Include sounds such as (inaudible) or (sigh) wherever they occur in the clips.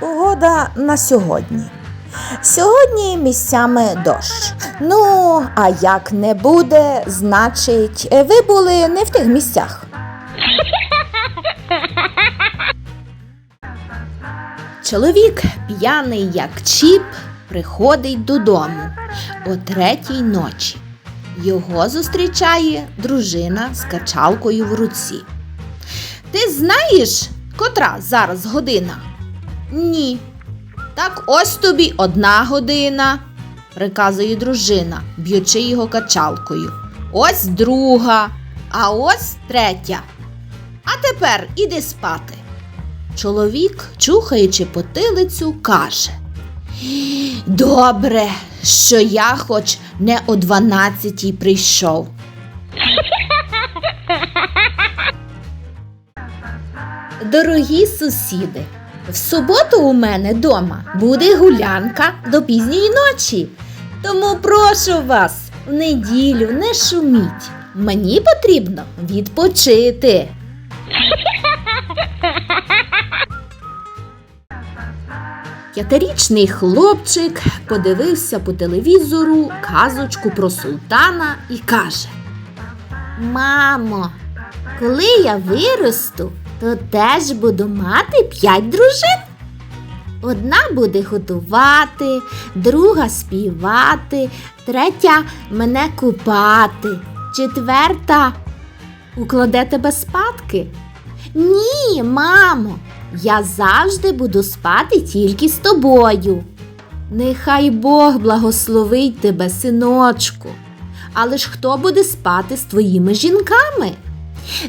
погода на сьогодні? Сьогодні місцями дощ. Ну, а як не буде, значить, ви були не в тих місцях. Чоловік, п'яний як чіп, приходить додому о третій ночі. Його зустрічає дружина з качалкою в руці. Ти знаєш, котра зараз година? Ні. Так ось тобі одна година, приказує дружина, б'ючи його качалкою. Ось друга, а ось третя. А тепер іди спати. Чоловік, чухаючи потилицю, каже. Добре, що я хоч не о дванадцятій прийшов. (laughs) Дорогі сусіди, в суботу у мене дома буде гулянка до пізньої ночі. Тому прошу вас, в неділю не шуміть. Мені потрібно відпочити. П'ятирічний хлопчик подивився по телевізору казочку про султана і каже: Мамо, коли я виросту, то теж буду мати п'ять дружин. Одна буде готувати, друга співати, третя мене купати, четверта укладе тебе спадки. Ні, мамо, я завжди буду спати тільки з тобою. Нехай Бог благословить тебе, синочку. Але ж хто буде спати з твоїми жінками?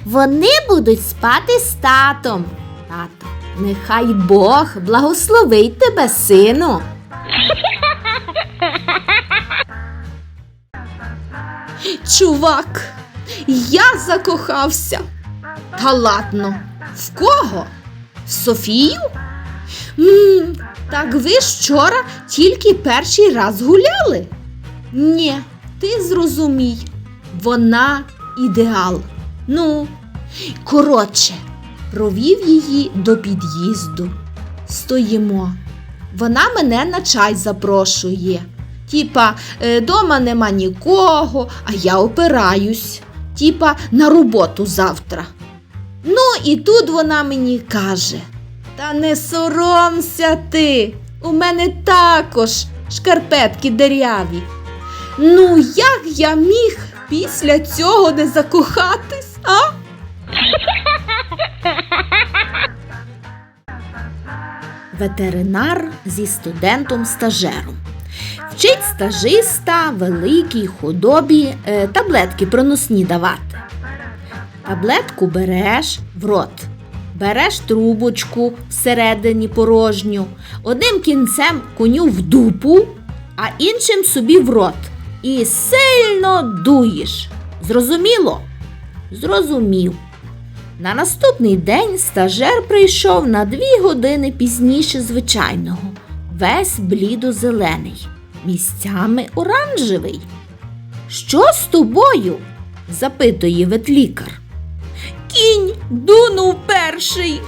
Вони будуть спати з татом. Тато, нехай Бог благословить тебе, сину. Чувак, я закохався. Та ладно, в кого? В Софію? м так ви вчора тільки перший раз гуляли? Ні, ти зрозумій, вона ідеал. Ну, коротше, провів її до під'їзду. Стоїмо. Вона мене на чай запрошує. Тіпа, е, дома нема нікого, а я опираюсь. Тіпа на роботу завтра. Ну, і тут вона мені каже: Та не соромся ти, у мене також шкарпетки деряві. Ну, як я міг після цього не закохатись, а? Ветеринар зі студентом-стажером. Вчить стажиста великій худобі е, таблетки проносні давати. Таблетку береш в рот, береш трубочку всередині порожню, одним кінцем коню в дупу, а іншим собі в рот. І сильно дуєш. Зрозуміло? Зрозумів. На наступний день стажер прийшов на дві години пізніше звичайного, весь блідо-зелений, місцями оранжевий. Що з тобою? запитує ветлікар. Кінь дунув перший.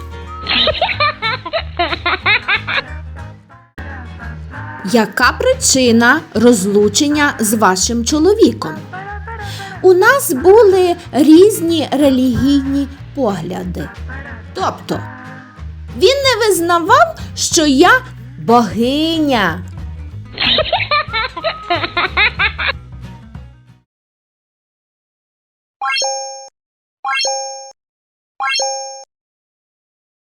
Яка причина розлучення з вашим чоловіком? У нас були різні релігійні погляди. Тобто, він не визнавав, що я богиня.